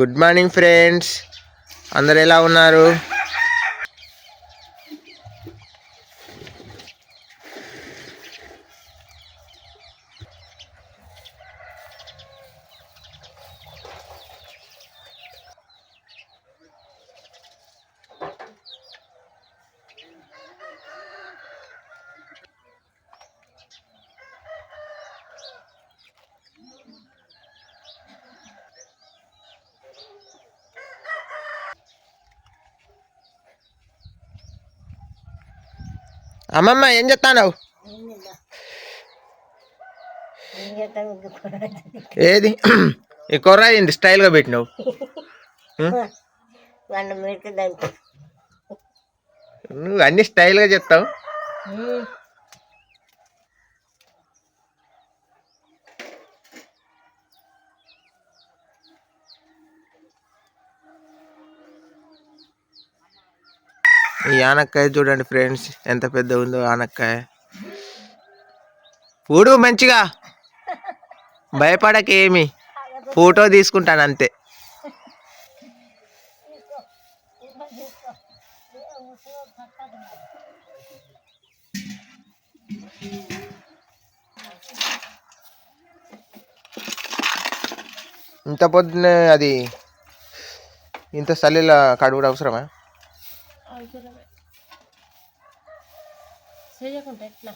Good morning friends. అందరు ఎలా ఉన్నారు? అమ్మమ్మ ఏం చెప్తాను ఏది? ఈ కొర్ర ఏంది? స్టైల్గా పెట్టినావు. నువ్వు అన్ని స్టైల్గా చెప్తావు ఆనక్కాయ చూడండి ఫ్రెండ్స్ ఎంత పెద్ద ఉందో ఆనక్కాయ పూడు మంచిగా. భయపడకేమి ఫోటో తీసుకుంటాను అంతే. ఇంత పొద్దునే అది ఇంత చలిలో కడుగుడు అవసరమా? అవసరమే. చేయకుండా ఎట్లా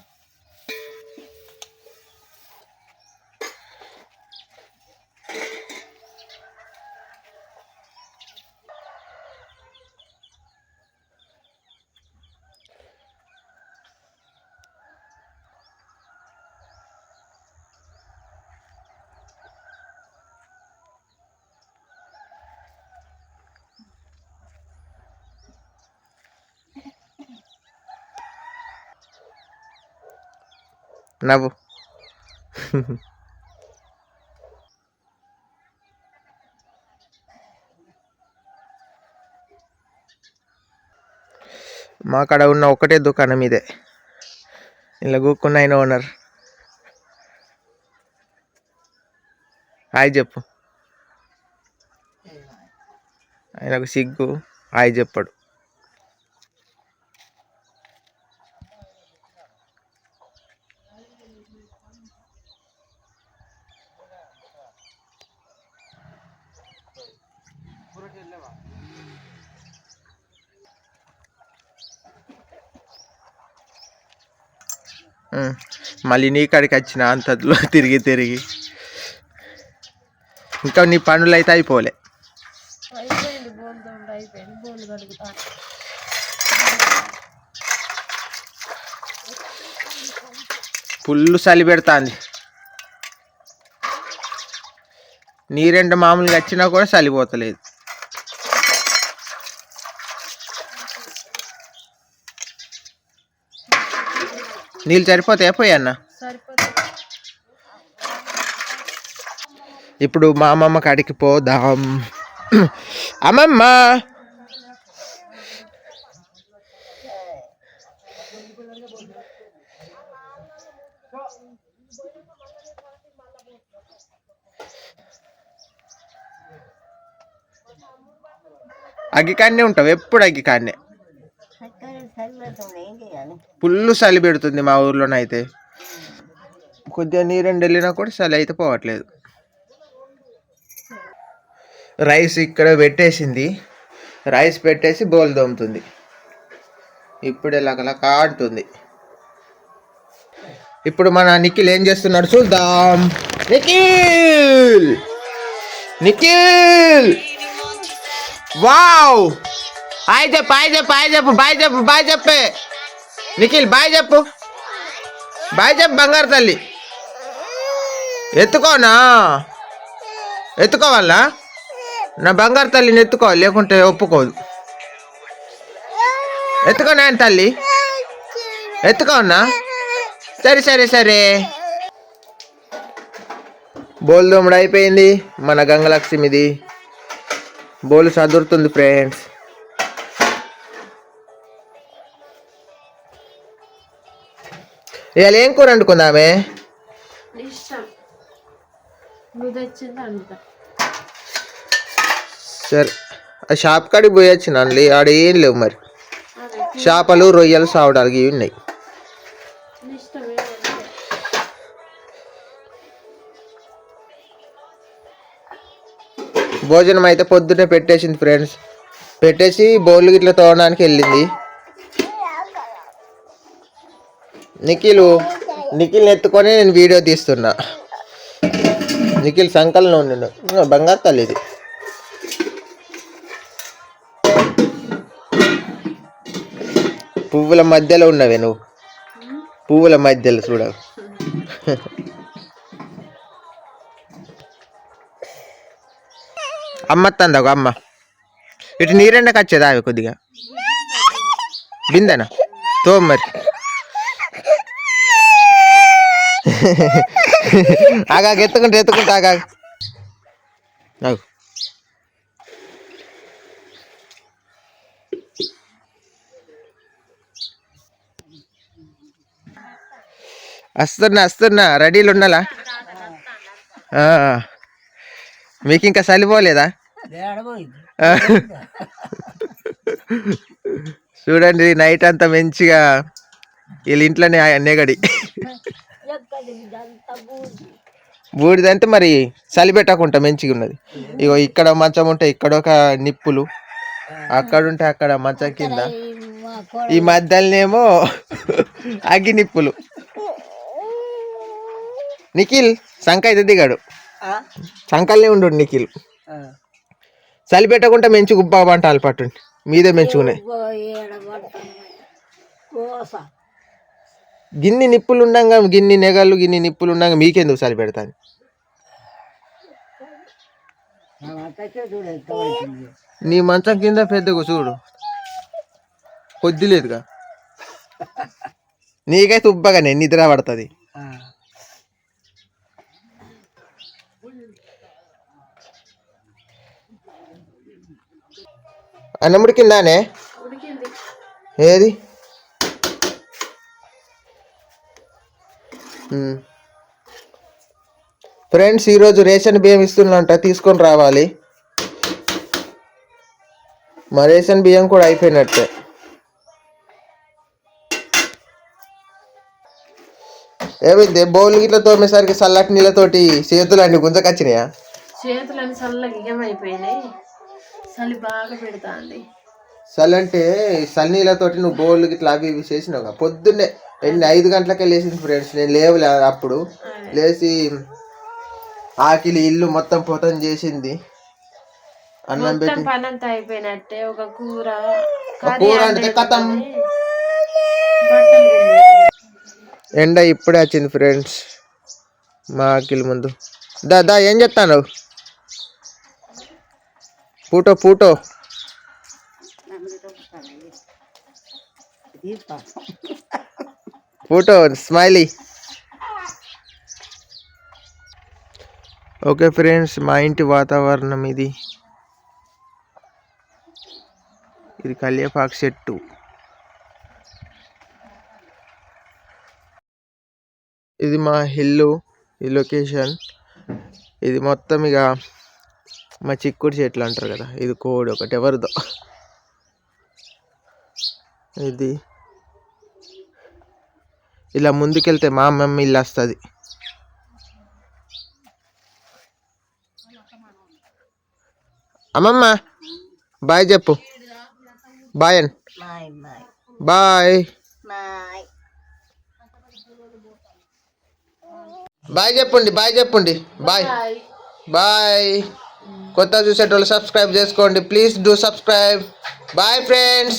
నవ్వు. మా కాడ ఉన్న ఒకటే దుకాణం ఇదే. ఇలా కూక్కున్న ఆయన ఓనర్. హాయ్ చెప్పు. ఆయనకు సిగ్గు. హాయ్ చెప్పాడు. మళ్ళీ నీ కాడికి వచ్చిన అంతలో తిరిగి తిరిగి. ఇంకా నీ పనులు అయితే అయిపోలే. అయిపోయింది బోల్ దొంగ అయిపోయింది బోల్ కడుగుతా. ఫుల్ చలి పెడుతుంది. నీరెంట మామూలుగా వచ్చినా కూడా చలిపోతలేదు నీళ్ళు సరిపోతాయి పోయా అన్న? ఇప్పుడు మా అమ్మమ్మ కాడికి పోదాం. అమ్మమ్మ! అగ్గికాన్నే ఉంటావు ఎప్పుడు అగ్గికాన్నే అక్కడ సరిపోతుంది ఏం చేయాలి ఫుల్ చలి పెడుతుంది మా ఊర్లోనైతే కొద్దిగా నీరెండు వెళ్ళినా కూడా చలి అయితే పోవట్లేదు. రైస్ ఇక్కడ పెట్టేసింది. రైస్ పెట్టేసి బోల్ దోముతుంది. ఇప్పుడు లకలక అంటుంది ఇప్పుడు మన నిఖిల్ ఏం చేస్తున్నాడు చూద్దాం. నిఖిల్! నిఖిల్! వావ్! హాయ్ చెప్పు హాయ్ చెప్పు హాయ్ చెప్పు బాయ్ చెప్పు బాయ్ చెప్పే. నిఖిల్ బాయ్ చెప్పు. బాయ్ చెప్పు బంగారు తల్లి. ఎత్తుకోనా? ఎత్తుకోవాలా? నా బంగారు తల్లిని ఎత్తుకోవాలి లేకుంటే ఒప్పుకోదు. ఎత్తుకో నాయన తల్లి? ఎత్తుకోనా? సరే సరే సరే. బోల్ దోముడు అయిపోయింది మన గంగలక్ష్మిది. బోలు చదురుతుంది ఫ్రెండ్స్ ఇవాళ ఏం కూర వండుకుందామే? సరే. ఆ షాప్ కాడికి పోయి వచ్చినానులే ఆడ ఏం లేవు మరి. చేపలు రొయ్యలు సావడాలు ఇవి ఉన్నాయి. భోజనం అయితే పొద్దున్నే పెట్టేసింది ఫ్రెండ్స్ పెట్టేసి బౌల్ గిట్ల తోవడానికి వెళ్ళింది. నిఖిల్ నిఖిల్ని ఎత్తుకొని నేను వీడియో తీస్తున్నా. నిఖిల్ సంకలనం ఉండు. బంగారు తల్లి ఇది. పువ్వుల మధ్యలో ఉన్నవే నువ్వు. పువ్వుల మధ్యలో చూడ. అమ్మ ఒక అమ్మ. ఇటు నీరెండకి వచ్చేదా అవి కొద్దిగా? బిందెనా తో మరి ఎత్తుకుంటే ఎత్తుకుంటా ఎత్తుకుంటా ఆగా వస్తున్నా వస్తున్నా రెడీలు ఉండాలా మీకు ఇంకా చలిపోలేదా చూడండి నైట్ అంతా మంచిగా వీళ్ళ ఇంట్లోనే నెగడి. బూడిదంటే మరి చలి పెట్టకుండా మంచిగా ఉన్నది. ఇగో ఇక్కడ మంచం ఉంటే ఇక్కడ ఒక నిప్పులు అక్కడ ఉంటే అక్కడ మంచం కింద. ఈ మధ్యలోనేమో అగ్గి నిప్పులు. నిఖిల్ సంక అయితే దిగాడు. సంకల్నే ఉండు నిఖిల్. చలి పెట్టకుండా మంచి గుబ్బా పంటాలు పట్టుండి మీదే మంచుకున్నాయి గిన్ని నిప్పులు ఉండంగా గిన్ని నెగలు గిన్ని నిప్పులు ఉండంగా మీకెందుకు చలి పెడతాను నీ మంచం కింద పెద్దగా చూడు. కొద్ది లేదుగా నీకైతే ఉబ్బగానే నిద్ర పడుతుంది. అన్నం ఉడికిందానే? ఉడికింది. ఏది? ఫ్రెండ్స్ ఈరోజు రేషన్ బియ్యం ఇస్తున్నంట తీసుకొని రావాలి. మా రేషన్ బియ్యం కూడా అయిపోయినట్టే. ఏమైంది? బౌల్ గిట్ల తోమేసరికి చల్లటి నీళ్ళతోటి చేతులు అన్ని గుంజకొచ్చినాయా? చేతులని చల్లగా ఇగమైపోయినాయి చలి బాగా పెడతాంది. చలి అంటే చలి నీళ్ళతోటి నువ్వు బౌల్ గిట్ల అవి ఇవి చేసినావు పొద్దున్నే ఎన్ని ఐదు గంటలకే లేచింది ఫ్రెండ్స్ నేను లేవులే అప్పుడు. లేచి ఆకిలి ఇల్లు మొత్తం పొతం చేసింది. అన్నం పెట్టి అయిపోయినట్టే. ఒక కూర కూర అంటే కథం. ఎండ ఇప్పుడే వచ్చింది ఫ్రెండ్స్ మా ఆకిలి ముందు. దా దా ఏం చెప్తాను? పూటో పూటో. Photo smiley. ఓకే ఫ్రెండ్స్ మా ఇంటి వాతావరణం ఇది. ఇది కళ్యాపాకు చెట్టు. ఇది మా హిల్లు ఈ లొకేషన్. ఇది మొత్తం ఇక మా చిక్కుడు చెట్లు అంటారు కదా ఇది కోడి ఒకటి ఎవరిదో. ఇది ఇలా ముందుకెళ్తే మా అమ్మమ్మ ఇల్లు వస్తుంది. అమ్మమ్మ బాయ్ చెప్పు. బాయ్ అన్. Bye bye. చెప్పండి బాయ్ చెప్పండి. బాయ్. బాయ్. కొత్త చూసేటోళ్ళు సబ్స్క్రైబ్ చేసుకోండి. Please do subscribe. Bye friends.